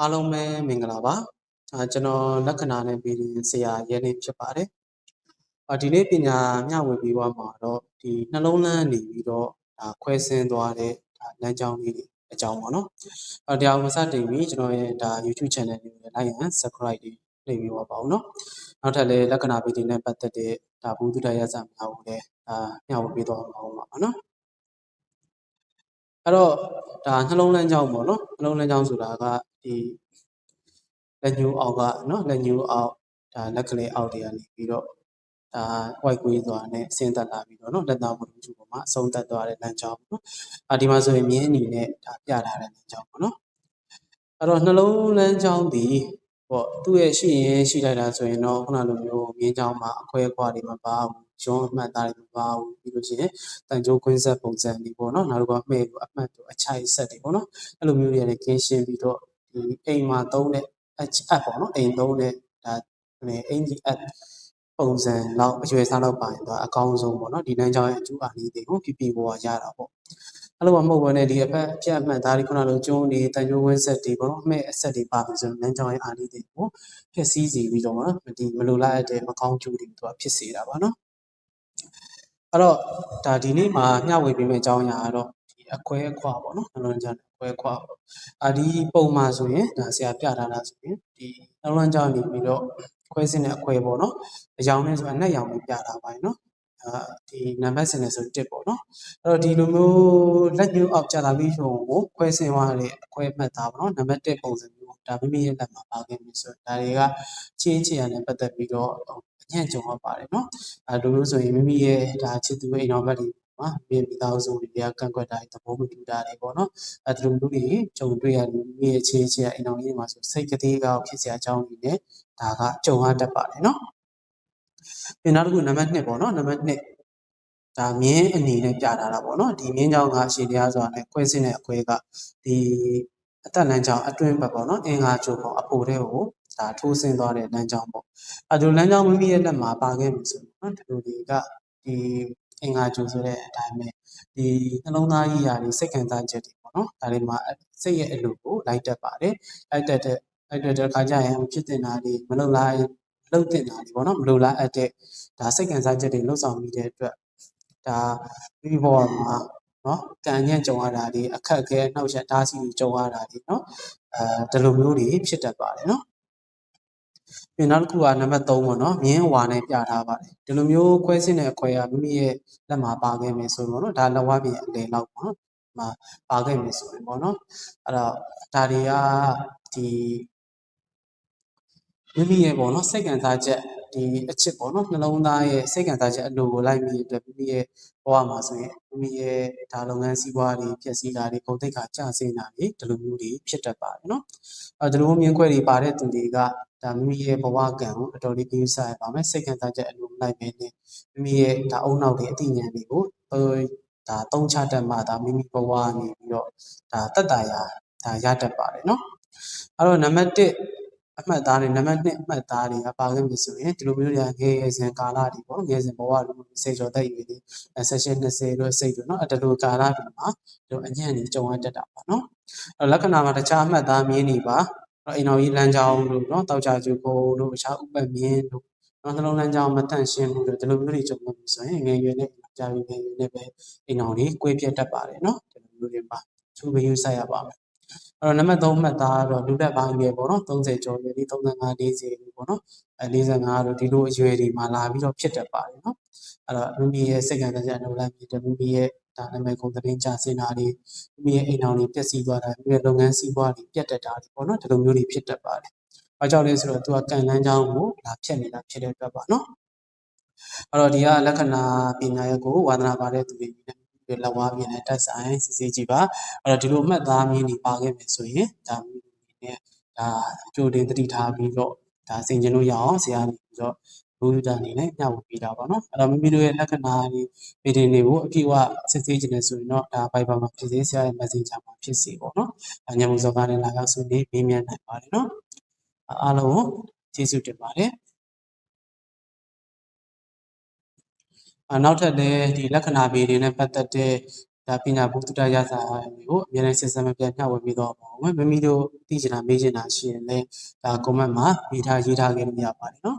အားလုံးပဲမင်္ဂလာပါအာကျွန်တော်လက္ခဏာနဲ့ပြည်ရင်ဆရာရဲနေဖြစ်ပါတယ်အာဒီနေ့ပညာမျှဝေပြီးသွားမှာတော့ဒီနှလုံးလန်းနေပြီးတော့ဒါခွဲဆင်းသွားတဲ့ဒါလမ်းကြောင်းလေးတွေအကြောင်းပေါ့နော်အာတရားဝင်စတင်ပြီးကျွန်တော်ရဲ့ဒါ YouTube channel လေးကိုလိုက်ရန် subscribe တွေနှိပ်ပြီးပါပါဦးနော်နောက်ထပ်လည်းလက္ခဏာပြည်တင်နဲ့ပတ်သက်တဲ့ဒါဘူးတုဒရစများကိုလည်းဒါမျှဝေပြီးသွားမှာပါနော်အဲ့တော့ ဒါနှလုံးလန်းကြောင်းပေါ့နော်နှလုံးလန်းကြောင်းဆိုတာကဒီလက်ညှိုးအောက်ကနော်လက်ညှိုးအောက်ဒါလက်ကလေးအောက်တွေကနေပြီးတော့ဒါ white ကွေးသွားနဲ့ဆင်းသက်လာပြီးတော့နော်လက်သားဘုံကျူပေါ်မှာအဆုံးသက်သွားတဲ့လမ်းကြောင်းပေါ့နော်အာဒီမှာဆိုရင်မြင်းအနေနဲ့ဒါပြထားတဲ့လမ်းကြောင်းပေါ့နော်အဲ့တော့နှလုံးလမ်းကြောင်းဒီပေါ့သူ့ရဲ့ရှိရင်ရှိလိုက်တာဆိုရင်တော့ခုနလိုမျိုးမြင်းကြောင်းမှာအခွဲအခွာတွေမပါဘူး ဂျွန်းအမှတ်သားတွေမပါဘူးပြီးလို့ရှိရင်တန်ကြိုးကွင်းဆက်ပုံစံတွေပေါ့နော်နောက်တစ်ခါမှဲ့တို့အမှတ်တို့အချိုက်ဆက်တွေပေါ့နော်အဲ့လိုမျိုးတွေလည်းကင်းရှင်းပြီးတော့ဒီအိမ်မှာသုံးတဲ့အအပ်ပေါ့နော်အိမ်သုံးတဲ့ဒါအင်ဂျီအပ်ပုံစံလောက်အရွယ်စားလောက်ပါရင်တော့အကောင်းဆုံးပေါ့နော်ဒီလမ်းကြောင်းရဲ့အကျိုးအာနိသင်ကိုပြပြပေါ်ရတာပေါ့အဲ့လိုမှမဟုတ်ဘဲနဲ့ဒီအဖက်အပြတ်အမှတ်သားတွေခုနလိုကျုံးနေတန်ကြိုးဝင်းဆက်တွေပေါ့နော်အမဲ့အဆက်တွေပါပြီဆိုရင်လမ်းကြောင်းရဲ့အာနိသင်ကိုဖြစ်စည်းစီပြီးတော့ပေါ့နော်ဒီမလိုလားအပ်တဲ့မကောင်းကျိုးတွေသူကဖြစ်စေတာပါနော် အဲ့တော့ဒါဒီနေ့မှာမျှဝေပေးမယ့်အကြောင်းအရာကတော့ဒီအခွဲအခွာပေါ့နော်နှလုံးကြောင်းအခွဲအခွာပေါ့အာဒီပုံမှာဆိုရင်ဒါဆရာပြထားတာဆိုရင်ဒီနှလုံးကြောင်းနေပြီးတော့ခွဲစင်းတဲ့အခွဲပေါ့နော်အယောင်နဲ့ဆိုတာနဲ့ရောင်လေးပြထားပါတယ်နော်အာဒီနံပါတ်စင်နဲ့ဆို1ပေါ့နော်အဲ့တော့ဒီလိုမျိုးလက်ညှိုးအောက်ကြာလာပြီးဆိုကိုခွဲစင်းသွားတဲ့အခွဲမှတ်သားပေါ့နော်နံပါတ်1ပုံစံမျိုးဒါမိမိရဲ့လက်မှာပါခဲ့ပြီဆိုတော့ဒါတွေကချင်းချင်ရနဲ့ပတ်သက်ပြီးတော့အ ညံ့ကြုံရပါတယ်နော်အဲလိုမျိုးဆိုရင်မိမိရဲ့ဒါချစ်သူရဲ့အိမ်တော်ဘက်တွေမှာမိမိသားစုတွေကကန့်ကွက်တာတွေသဘောမတူတာတွေပေါ့နော်အဲဒီလိုမျိုးတွေကြုံတွေ့ရလို့မိမိရဲ့ချစ်ချစ်ရဲ့အိမ်တော်ကြီးမှာဆိုစိတ်ကလေးကောက်ဖြစ်စရာအကြောင်းတွေနဲ့ဒါကကြုံရတတ်ပါတယ်နော်ပြီးနောက်တစ်ခုနံပါတ်2ပေါ့နော်နံပါတ်2ဒါမြင်းအနေနဲ့ပြထားတာပေါ့နော်ဒီမြင်းကြောင်ကအရှိတရားဆိုတာနဲ့ခွဲစင်းတဲ့အခွဲကဒီအသက်လမ်းကြောင်းအတွင်းဘက်ပေါ့နော်အင်္ဂါချိုးပေါ့အပိုတဲ့ကို ဒါထိုးဆင်းသွားတဲ့လမ်းကြောင်းပေါ့အဲဒါလမ်းကြောင်းမိမိရဲ့လက်မှာပါခဲ့ပြီဆိုတော့ဒီလိုတွေကဒီအင်္ဂါချိုးဆိုတဲ့အတိုင်းပဲဒီနှလုံးသားကြီးရာတွေစိတ်ခံစားချက်တွေပေါ့နော်ဒါတွေမှာစိတ်ရဲ့အလိုကိုလိုက်တက်ပါတယ်လိုက်တက်တဲ့လိုက်တက်တဲ့အခါကျရင်ဖြစ်တင်တာတွေမလုံလားလှုပ်တင်တာတွေပေါ့နော်မလိုလားအပ်တဲ့ဒါစိတ်ခံစားချက်တွေလှုပ်ဆောင်မိတဲ့အတွက်ဒါမိမိဘဝမှာနော်ကံညံ့ကြုံရတာတွေအခက်အခဲနှောက်ယှက်တားဆီးကြုံရတာတွေနော်အဲဒီလိုမျိုးတွေဖြစ်တတ်ပါတယ်နော် ပြီးနောက်တစ်ခုကနံပါတ်3ပေါ့နော်မြင်းဝါနဲ့ပြထားပါတယ်ဒီလိုမျိုးခွဲစင်းတဲ့အခွဲကမိမိရဲ့လက်မှာပါခဲ့မယ်ဆိုရင်ပေါ့နော်ဒါလက်ဝါးပြင်အလေလောက်ပေါ့နော်မှာပါခဲ့မယ်ဆိုရင်ပေါ့နော်အဲ့တော့ဒါတွေကဒီမိမိရဲ့ပေါ့နော်စိတ်ခံစားချက်ဒီအချစ်ပေါ့နော်နှလုံးသားရဲ့စိတ်ခံစားချက်အလိုကိုလိုက်မိတဲ့အတွက်မိမိရဲ့ဘဝမှာဆိုရင်မိမိရဲ့ဒါလုပ်ငန်းစီးပွားတွေဖြစ်စီတာတွေပုံသိက္ခာကျဆင်းတာတွေဒီလိုမျိုးတွေဖြစ်တတ်ပါတယ်နော်အဲဒီလိုမြင်ခွဲတွေပါတဲ့သူတွေက ဒါမိမိရဲ့ဘဝကံကိုအတော်လေးကြိုးစားရပါမယ်စိတ်ခံစားချက်အလိုလိုက်ပဲနဲ့မိမိရဲ့ဒါအုံနောက်တွေအသိဉာဏ်တွေကိုဒါသုံးချတတ်မှဒါမိမိဘဝနေပြီးတော့ဒါတတ်တာရဒါရတတ်ပါတယ်နော်အဲ့တော့နံပါတ်1အမှတ်သားတွေနံပါတ်2အမှတ်သားတွေကပါခဲ့ပြီဆိုရင်ဒီလိုမျိုးညာငယ်ရစဉ်ကာလတွေပေါ့ငယ်စဉ်ဘဝတွေစေကျော်သက်ရွေးတွေ session 20တို့စိတ်တို့နော်အဲ့ဒီလိုကာလတွေမှာဒီလိုအညံ့တွေကြုံရတတ်တာပါနော်အဲ့တော့လက္ခဏာမှာတခြားအမှတ်သားမြင်နေပါ အိမ်တော်ကြီးလမ်းကြောင်းတို့နော်တောက်ကြကျူကိုတို့အခြားဥပမြင်တို့နော်နှလုံးလမ်းကြောင်းမတန့်ရှင်းမှုတို့ဒီလိုမျိုးတွေကြုံလို့ဆိုရင်ငယ်ရွယ်နဲ့ကြာပြီငယ်ရွယ်နဲ့ပဲအိမ်တော်ကြီးကိုယ်ပြတ်တတ်ပါတယ်နော်ဒီလိုမျိုးတွေမှာသူပဲယူဆိုင်ရပါမယ်အဲ့တော့နံပါတ်3မှတ်သားတော့လူတက်ပိုင်းပဲပေါ့နော်30ကျော်ရွယ်ဒီ35 40လို့ပေါ့နော်အဲ45တို့ဒီလိုအရွယ်တွေမှာလာပြီးတော့ဖြစ်တတ်ပါတယ်နော်အဲ့တော့မိမိရဲ့စိတ်ကံတရားနှလုံးလမ်းမြင်တယ်မိမိရဲ့ ဒါနာမည်ကုန်သတင်းကြစင်တာတွေမိမိရဲ့အိမ်တော်တွေပျက်စီးသွားတာမိမိရဲ့လုပ်ငန်းစီးပွားတွေပြတ်တက်တာတွေပေါ့နော်ဒီလိုမျိုးတွေဖြစ်တတ်ပါတယ်။ဘာကြောင့်လဲဆိုတော့သူကကံလန်းချောင်းကိုလာဖြတ်နေတာဖြစ်တဲ့အတွက်ပါနော်။အဲ့တော့ဒီကလက္ခဏာပညာရပ်ကိုဝါသနာပါတဲ့သူတွေနဲ့ပြီးလက်ဝါးပြင်းနဲ့တက်ဆိုင်စစ်ဆေးကြည့်ပါအဲ့တော့ဒီလိုအမှတ်သားမြင်းတွေပါခဲ့မယ်ဆိုရင်ဒါမျိုးအနေနဲ့ဒါကြိုတင်သတိထားပြီးတော့ဒါဆင်ကျင်လို့ရအောင်ဆရာနေပြီးတော့ ရိုးရိုးတာအနေနဲ့ညှောက်ပေးတာပေါ့နော်အဲ့တော့မိမိတို့ရဲ့လက္ခဏာတွေဗီဒီယိုတွေကိုအပြည့်အဝစစ်ဆေးခြင်းနဲ့ဆိုရင်တော့ဒါ Viber မှာဖြစ်စေဆရာရဲ့ Messenger မှာဖြစ်စေပေါ့နော်အညံမှုစောကားနဲ့လာရောက်ဆွေးနွေးမေးမြန်းနိုင်ပါတယ်နော်အားလုံးကိုကျေးဇူးတင်ပါတယ်အနောက်ထပ်လည်းဒီလက္ခဏာဗီဒီယိုနဲ့ပတ်သက်တဲ့ဒါပညာဘုဒ္ဓရစာတွေကိုအများနဲ့စစ်စမ်းမပြတ်ညှဝေပြီးတော့ပါဦးမယ်မိမိတို့သိချင်တာမေးချင်တာရှိရင်လည်းဒါ comment မှာရေးထားရေးထားခဲ့လို့ရပါတယ်နော်